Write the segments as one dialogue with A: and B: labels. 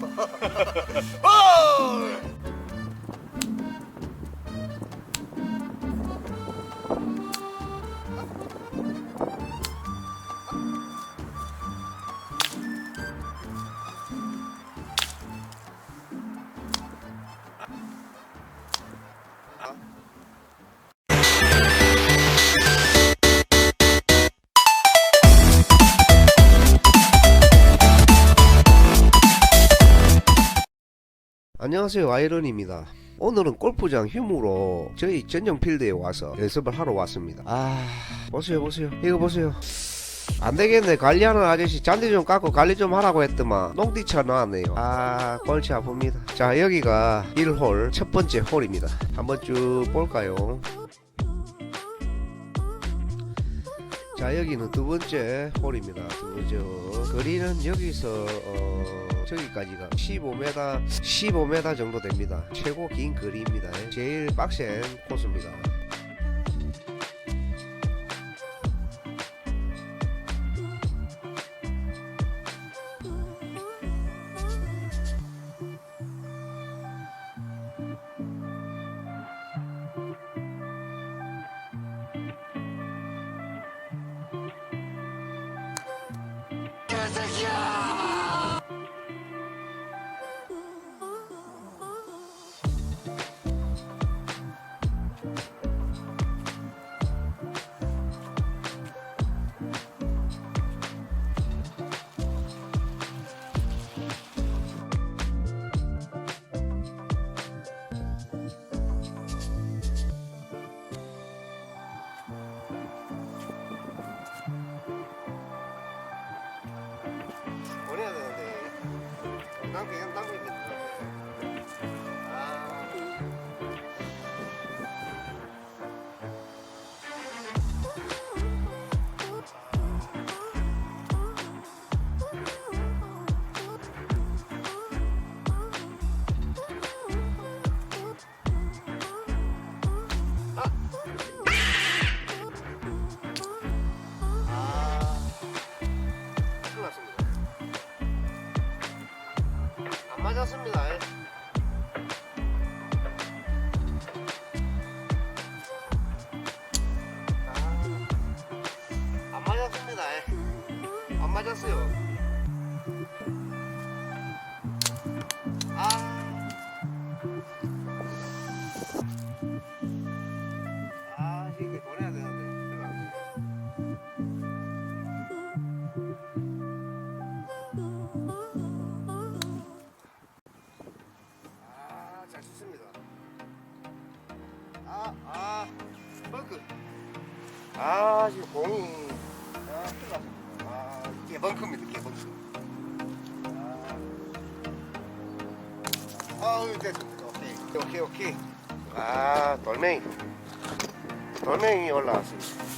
A: 哈哈哈哈哈
B: 안녕하세요 아이런입니다. 오늘은 골프장 휴무로 저희 전용 필드에 와서 연습을 하러 왔습니다. 아. 보세요 보세요. 이거 보세요. 안되겠네. 관리하는 아저씨 잔디 좀 깎고 관리 좀 하라고 했더만 농디차 나왔네요. 아 골치 아픕니다. 자 여기가 1홀 첫 번째 홀입니다. 한번 쭉 볼까요 자 여기는 두 번째 홀입니다. 두 번째 홀. 거리는 여기서 어, 저기까지가 15m 15m 정도 됩니다. 최고 긴 거리입니다. 제일 빡센 코스입니다 보내 난 그냥 남 안 맞았어요. 아. 아. 아. 아, 아, 지금 공이, 개벙크입니다, 개벙크. 아, 아우, 됐습니다. 오케이, 오케이, 오케이. 아, 돌멩이. 돌멩이 올라왔습니다.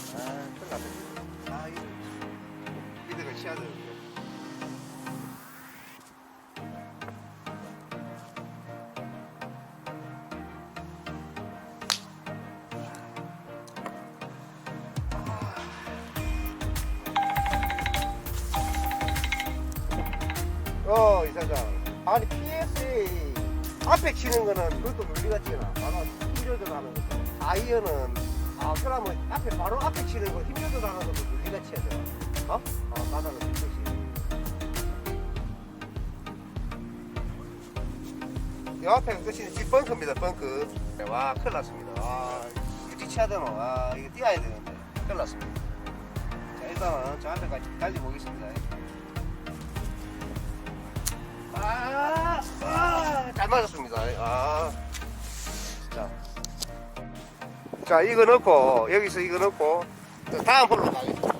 B: 어, 이사장. 아니, PSA 앞에 치는 거는 그것도 논리가 지나. 바로 힘 조절하는 거. 아이언은, 아, 그러면 앞에, 바로 앞에 치는 거힘 조절하는 것도 논리가 치야 돼. 어? 어, 바다는 그것이. 이 앞에 끝이 집 벙커입니다, 벙커. 와, 큰일 났습니다. 와, 이거 치야 되노. 와, 이거 뛰어야 되는데. 큰일 났습니다. 자, 일단은 저 앞에까지 달려보겠습니다. 아, 아, 잘 맞았습니다. 아, 자, 자, 이거 넣고 여기서 이거 넣고 또 다음 홀로 가겠습니다.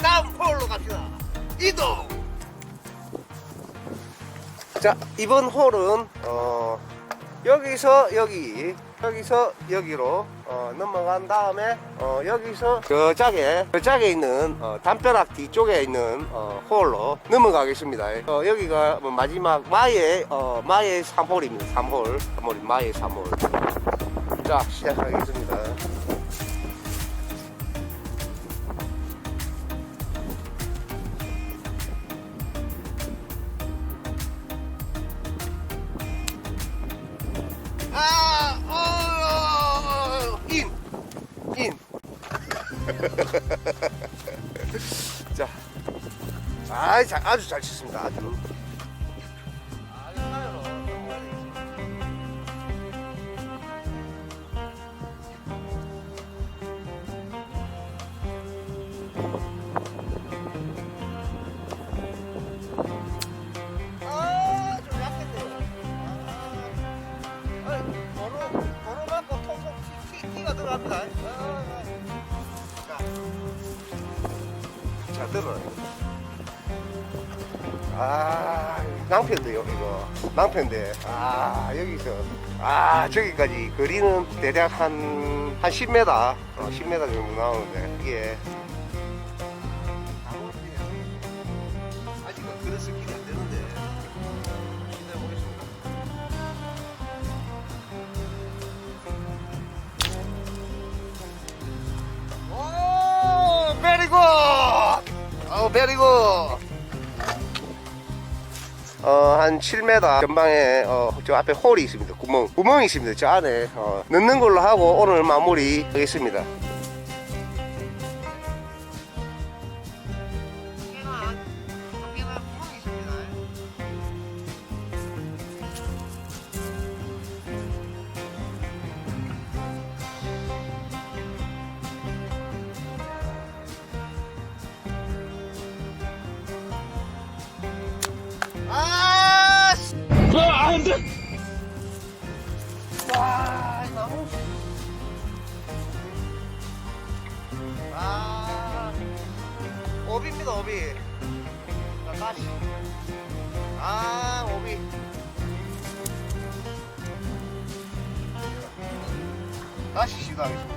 B: 다음 홀로 갑시다. 이동. 자, 이번 홀은 어 여기서 여기 여기서 여기로 어, 넘어간 다음에 어, 여기서 저 짝에 저 짝에 있는 어, 담벼락 뒤쪽에 있는 어, 홀로 넘어가겠습니다. 어, 여기가 뭐 마지막 마의 어, 마의 3홀입니다. 3홀 3홀 마의 3홀. 자 시작하겠습니다. 아, 자, 아주 잘 쳤습니다. 아주. 자, 들어요. 아, 낭패인데요, 이거. 낭패인데. 아, 여기서. 아, 저기까지. 거리는 대략 한, 한 10m. 어, 10m 정도 나오는데, 이게. 아직은 그릇을 길이 안 되는데. 기대해보겠습니다. 오, 베리 굿! 어, 베리 굿! 어, 한 7m 전방에, 어, 저 앞에 홀이 있습니다. 구멍. 구멍이 있습니다. 저 안에. 어, 넣는 걸로 하고 오늘 마무리 하겠습니다. 다시. 아, 오비. 다시 시도하겠습니다.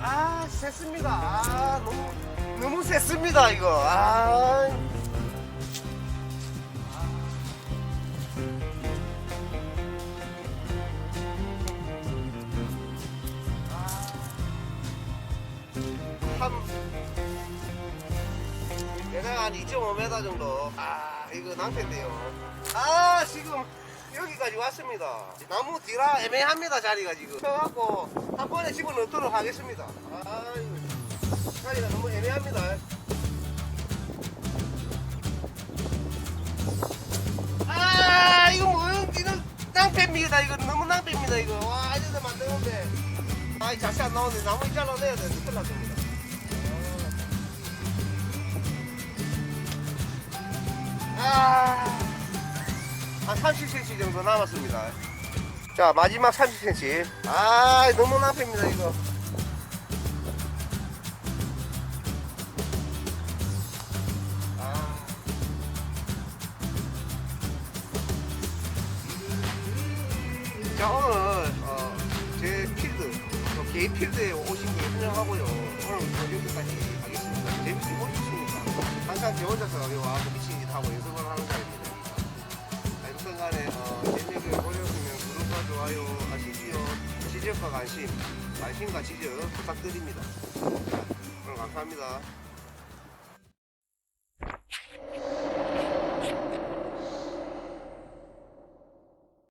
B: 아, 셌습니다. 아, 너무, 너무 셌습니다, 이거. 아. 대략 한 2.5m 정도. 아 이거 낭패인데요. 아 지금 여기까지 왔습니다. 나무 뒤라 애매합니다 자리가 지금. 쳐갖고 한 번에 집어넣도록 하겠습니다. 아 이거 자리가 너무 애매합니다. 아 이거 뭐야 이거 낭패입니다. 이거 너무 낭패입니다 이거. 와 이래서 만드는데. 아이 자세 안 나오는데 나무 잘라내야 되는데 큰일 났습 한 30cm 정도 남았습니다. 자, 마지막 30cm. 아, 너무 낭패입니다, 이거. 아. 자, 오늘, 어, 제 필드, 저 개인 필드에 오신 걸 환영하고요. 오늘 뭐 여기까지 하겠습니다. 재밌게 보셨습니까? 항상 제 혼자서 와서 미친 짓 하고 연습을 관심, 관심과 지적 부탁드립니다. 자, 오늘 감사합니다.